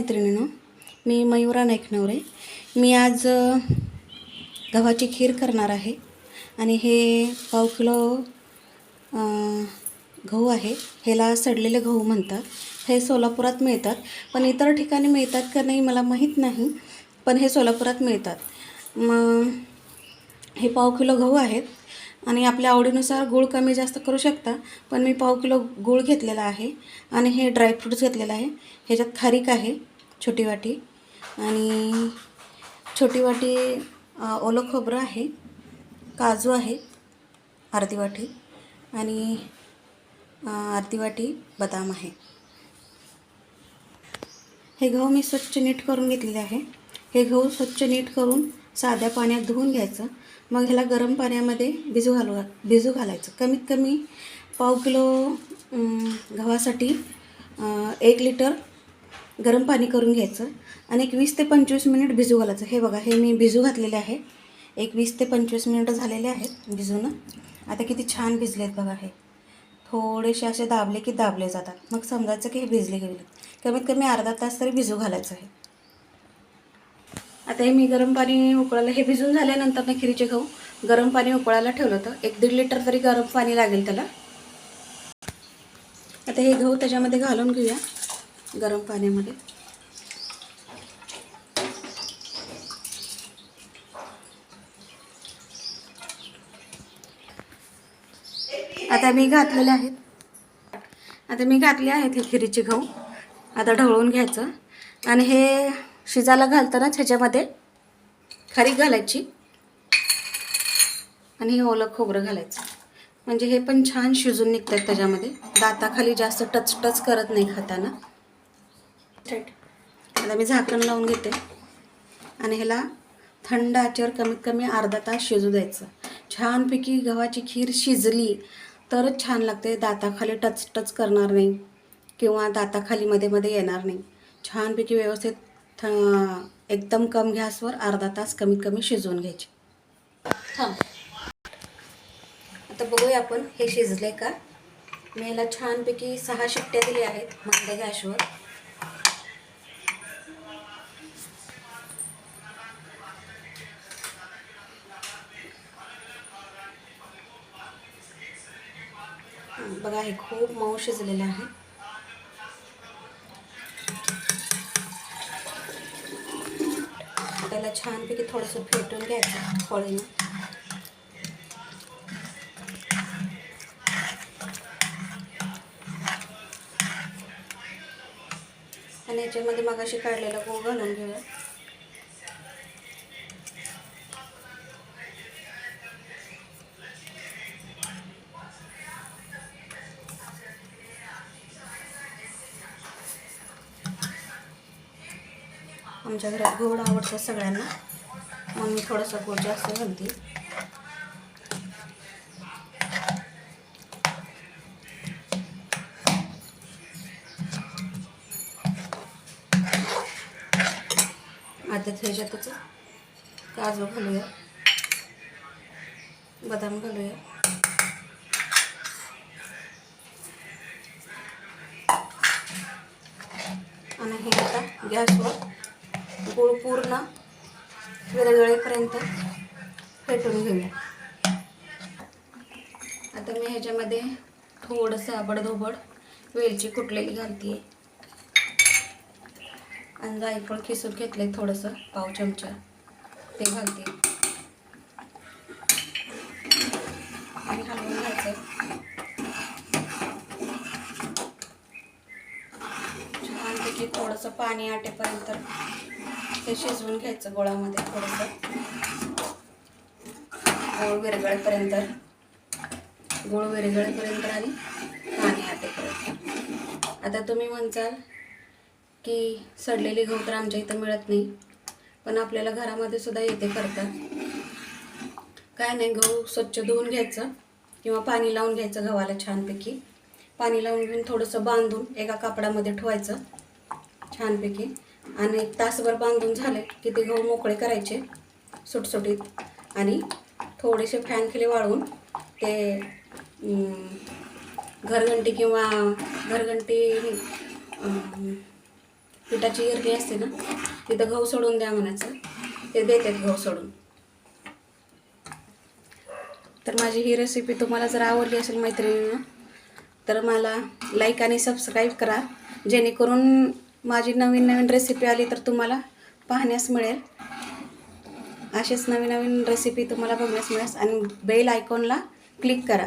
मैत्रिणीनं मी मयुरा नाईकनवरे. मी आज गव्हाची खीर करणार आहे आणि हे पाव किलो गहू आहे. ह्याला सडलेले गहू म्हणतात. हे सोलापुरात मिळतात पण इतर ठिकाणी मिळतात का नाही मला माहीत नाही पण हे सोलापुरात मिळतात. मग हे पाव किलो गहू आहेत आणि आपल्या आवडीनुसार गूळ कमी जास्त करू शकता पण मी पाव किलो गूळ घेतलेला आहे आणि हे ड्रायफ्रूट्स घेतलेलं आहे. ह्याच्यात खारीक आहे. छोटी वाटी आणि छोटी वाटी ओलं खोबरं आहे काजू आहे अर्धी वाटी आणि अर्धी वाटी बदाम आहे. हे गहू मी स्वच्छ नीट करून घेतलेले आहे. हे गहू स्वच्छ नीट करून साध्या पाण्यात धुवून घ्यायचं. मग ह्याला गरम पाण्यामध्ये भिजू घालू भिजू घालायचं. कमीत कमी पाव किलो गव्हासाठी एक लिटर गरम पाणी करून घ्यायचं आणि एक वीस ते पंचवीस मिनिट भिजू घालायचं. हे बघा हे मी भिजू घातलेले आहे. एक वीस ते पंचवीस मिनिटं झालेले आहेत भिजून. आता किती छान भिजले आहेत बघा हे. थोडेसे असे दाबले की दाबले जातात. मग समजायचं की हे भिजले गेले. कमीत कमी अर्धा तास तरी भिजू घालायचं आहे आता हे मी गरम पाणी उकळायला हे भिजून झाल्यानंतर ना खिरीचे गहू गरम पाणी उकळायला ठेवलं होतं. एक दीड लिटर तरी गरम पाणी लागेल त्याला. आता हे गहू त्याच्यामध्ये घालून घेऊया. गरम पाण्यामध्ये. आता मी घातलेले आहेत. आता मी घातले आहेत हे खिरीचे गहू. आता ढवळून घ्यायचं. आणि हे शिजायला घालतानाच ह्याच्यामध्ये खारीक घालायची. आणि हे ओलं खोबरं घालायचं. म्हणजे हे पण छान शिजून निघतात त्याच्यामध्ये. दाताखाली जास्त टच टच करत नाही खाताना. आता मी झाकण लावून घेते. आणि ह्याला थंड आचेवर कमीत कमी अर्धा तास शिजू द्यायचं. छानपैकी गव्हाची खीर शिजली तरच छान लागते. दाताखाली टच टच करणार नाही. किंवा दाताखाली मध्ये मध्ये येणार नाही. छानपैकी व्यवस्थित थ एकदम कम गॅसवर अर्धा तास कमीत कमी शिजवून घ्यायचे. थांब. आता बघूया आपण हे शिजले का? मी याला छानपैकी सहा शिट्ट्या दिल्या आहेत मंद गॅसवर. बघा हे खूप मऊ शिजलेलं आहे. त्याला छानपैकी थोडंसं फेटून घ्यायचं फळीनं आणि याच्यामध्ये मगाशी काढलेला गूळ घालून घेऊया. आमच्या घरात गोड आवडतं सगळ्यांना. मग मी थोडंसं गोड जास्त घालते. आता ह्याच्यातच काजू घालूया. बदाम घालूया. आणि हे आता गॅसवर गूळ पूर्ण विरगळेपर्यंत फेटून घेऊया. आता मी ह्याच्यामध्ये थोडंसं आबडधोबड वेलची कुटलेली घालते आणि जायफळ खिसून घेतले थोडंसं पाव चमचा. ते घालते आणि हलवून घ्यायचं छानपैकी थोडंसं पाणी आटेपर्यंत ते शिजवून घ्यायचं गोळामध्ये थोडंसं. गोळ विरगळपर्यंत गोळ विरगळपर्यंत आणि पाणी आटेपर्यंत. आता तुम्ही म्हणसाल की सडलेली गहू तर आमच्या इथं मिळत नाही पण आपल्याला घरामध्ये सुद्धा येते करतात. काय नाही गहू स्वच्छ धुवून घ्यायचं किंवा पाणी लावून घ्यायचं गव्हाला छानपैकी. पाणी लावून घेऊन थोडंसं बांधून एका कापडामध्ये ठेवायचं छानपैकी. आणि एक तासभर बांधून झाले की ते गहू मोकळे करायचे सुटसुटीत. आणि थोडेसे फॅन खाली वाळवून ते घरघंटी किंवा घरघंटी पिठाची गिरणी असते ना तिथं गहू सोडून द्या म्हणायचं. ते देतात गहू सोडून. तर माझी ही रेसिपी तुम्हाला जर आवडली असेल मैत्रिणीनं तर मला लाईक आणि सबस्क्राईब करा जेणेकरून माझी नवीन नवीन रेसिपी आली तर तुम्हाला पाहण्यास मिळेल. असेच नवीन नवीन रेसिपी तुम्हाला बघण्यास मिळेल. आणि बेल आयकॉनला क्लिक करा.